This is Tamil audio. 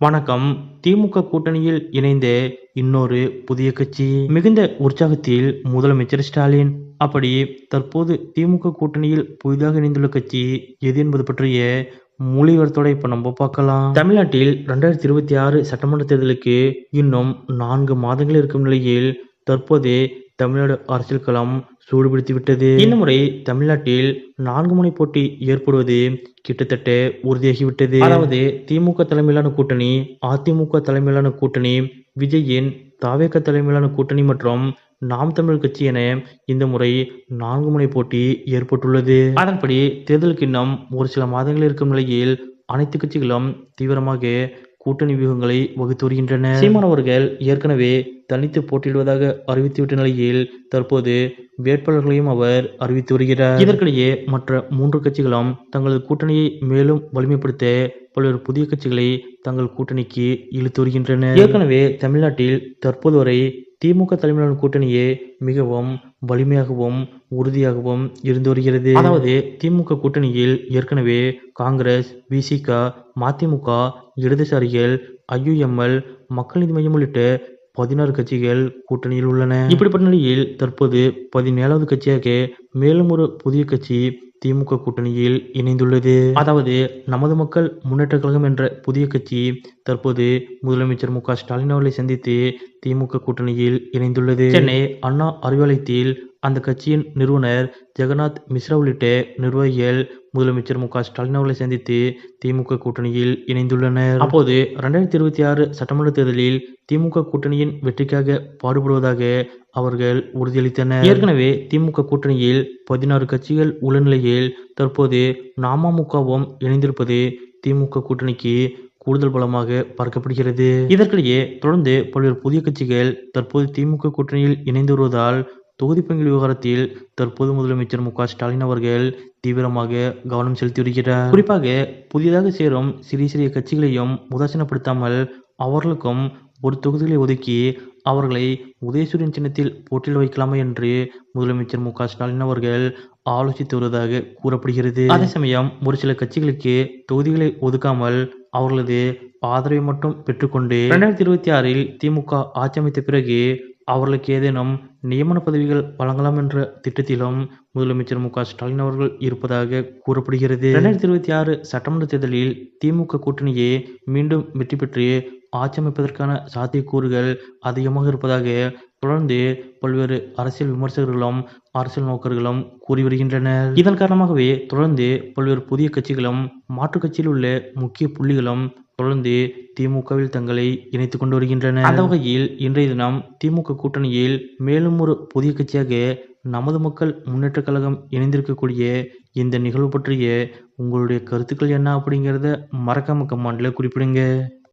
வணக்கம். திமுக கூட்டணியில் இணைந்த இன்னொரு புதிய கட்சி. மிகுந்த உற்சாகத்தில் முதலமைச்சர் ஸ்டாலின். அப்படி தற்போது திமுக கூட்டணியில் புதிதாக இணைந்துள்ள கட்சி எது என்பது பற்றிய மொழிவர்த்தோட இப்ப நம்ம பார்க்கலாம். தமிழ்நாட்டில் ரெண்டாயிரத்தி இருபத்தி ஆறு சட்டமன்ற தேர்தலுக்கு இன்னும் நான்கு மாதங்கள் இருக்கும் நிலையில் தற்போது தமிழ்நாடு அரசியல் களம் சூடுபிடித்து விட்டது இந்த முறை தமிழ்நாட்டில் நான்கு முனை போட்டி ஏற்படுவது கிட்டத்தட்ட உறுதியாகிவிட்டது. அதாவது திமுக தலைமையிலான கூட்டணி அதிமுக தலைமையிலான கூட்டணி விஜயின் தாவேக தலைமையிலான கூட்டணி மற்றும் நாம் தமிழ் கட்சி என இந்த முறை நான்கு முனை போட்டி ஏற்பட்டுள்ளது. அதன்படி தேர்தலுக்கு இன்னும் ஒரு சில மாதங்கள் இருக்கும் நிலையில் அனைத்து கட்சிகளும் தீவிரமாக கூட்டணி வியூகங்களை வகுத்து வருகின்றன சீமான் அவர்கள் ஏற்கனவே தனித்து போட்டியிடுவதாக அறிவித்துவிட்ட நிலையில் தற்போது வேட்பாளர்களையும் அவர் அறிவித்து வருகிறார். இதற்கிடையே மற்ற மூன்று கட்சிகளும் தங்களது கூட்டணியை மேலும் வலிமைப்படுத்த பல்வேறு புதிய கட்சிகளை தங்கள் கூட்டணிக்கு இழுத்து வருகின்றன ஏற்கனவே தமிழ்நாட்டில் தற்போது வரை திமுக தலைமையிலான கூட்டணியே மிகவும் வலிமையாகவும் உறுதியாகவும் இருந்து வருகிறது. அதாவது திமுக கூட்டணியில் ஏற்கனவே காங்கிரஸ் விசிக மதிமுக இடதுசாரிகள் ஐயுஎம்எல் மக்கள் நீதி மையம் உள்ளிட்ட பதினாறு கட்சிகள் கூட்டணியில் உள்ளன. இப்படிப்பட்ட நிலையில் தற்போது பதினேழாவது கட்சியாக மேலும் ஒரு புதிய கட்சி திமுக கூட்டணியில் இணைந்துள்ளது. அதாவது நமது மக்கள் முன்னேற்ற கழகம் என்ற புதிய கட்சி தற்போது முதலமைச்சர் மு க ஸ்டாலின் அவர்களை சந்தித்து திமுக கூட்டணியில் இணைந்துள்ளது. சென்னை அண்ணா அறிவாலயத்தில் அந்த கட்சியின் நிறுவனர் ஜெகநாத் மிஸ்ரா உள்ளிட்ட நிர்வாகிகள் முதலமைச்சர் மு க ஸ்டாலின் அவர்களை சந்தித்து திமுக கூட்டணியில் இணைந்துள்ளனர். அப்போது இரண்டாயிரத்தி இருபத்தி ஆறு சட்டமன்ற தேர்தலில் திமுக கூட்டணியின் வெற்றிக்காக பாடுபடுவதாக அவர்கள் உறுதியளித்தனர். ஏற்கனவே திமுக கூட்டணியில் பதினாறு கட்சிகள் உள்ள நிலையில் தற்போது நாமமுகவும் இணைந்திருப்பது திமுக கூட்டணிக்கு கூடுதல் பலமாக பார்க்கப்படுகிறது. இதற்கிடையே தொடர்ந்து பல்வேறு புதிய கட்சிகள் தற்போது திமுக கூட்டணியில் இணைந்து வருவதால் தொகுதி பங்கீடு விவகாரத்தில் தற்போது முதலமைச்சர் மு ஸ்டாலின் அவர்கள் தீவிரமாக கவனம் செலுத்தி வருகிறார் குறிப்பாக புதிதாக சேரும் சிறிய சிறிய கட்சிகளையும் உதாசீனப்படுத்தாமல் அவர்களுக்கும் ஒரு தொகுதிகளை ஒதுக்கி அவர்களை உதயசூரியன் சின்னத்தில் போட்டியில் வைக்கலாமா என்று முதலமைச்சர் மு ஸ்டாலின் அவர்கள் ஆலோசித்து வருவதாக கூறப்படுகிறது. அதே சமயம் ஒரு சில கட்சிகளுக்கு தொகுதிகளை ஒதுக்காமல் அவர்களது ஆதரவை மட்டும் பெற்றுக்கொண்டு இரண்டாயிரத்தி இருபத்தி ஆறில் திமுக ஆட்சி அமைத்த பிறகு அவர்களுக்கு ஏதேனும் நியமன பதவிகள் வழங்கலாம் என்ற திட்டத்திலும் முதலமைச்சர் மு க ஸ்டாலின் அவர்கள் இருப்பதாக கூறப்படுகிறது. இரண்டாயிரத்தி இருபத்தி ஆறு சட்டமன்ற தேர்தலில் திமுக கூட்டணியே மீண்டும் வெற்றி பெற்று ஆட்சியமைப்பதற்கான சாத்தியக்கூறுகள் அதிகமாக இருப்பதாக தொடர்ந்து பல்வேறு அரசியல் விமர்சகர்களும் அரசியல் நோக்கர்களும் கூறி வருகின்றனர். இதன் காரணமாகவே தொடர்ந்து பல்வேறு புதிய கட்சிகளும் மாற்றுக் கட்சியில் உள்ள முக்கிய புள்ளிகளும் தொடர்ந்து திமுகவில் தங்களை இணைத்துக் கொண்டு வருகின்றனர் அந்த வகையில் இன்றைய தினம் திமுக கூட்டணியில் மேலும் ஒரு புதிய கட்சியாக நமது மக்கள் முன்னேற்ற கழகம் இணைந்திருக்கக்கூடிய இந்த நிகழ்வு பற்றிய உங்களுடைய கருத்துக்கள் என்ன அப்படிங்கிறத மறக்காம கமெண்ட்ல குறிப்பிடுங்க.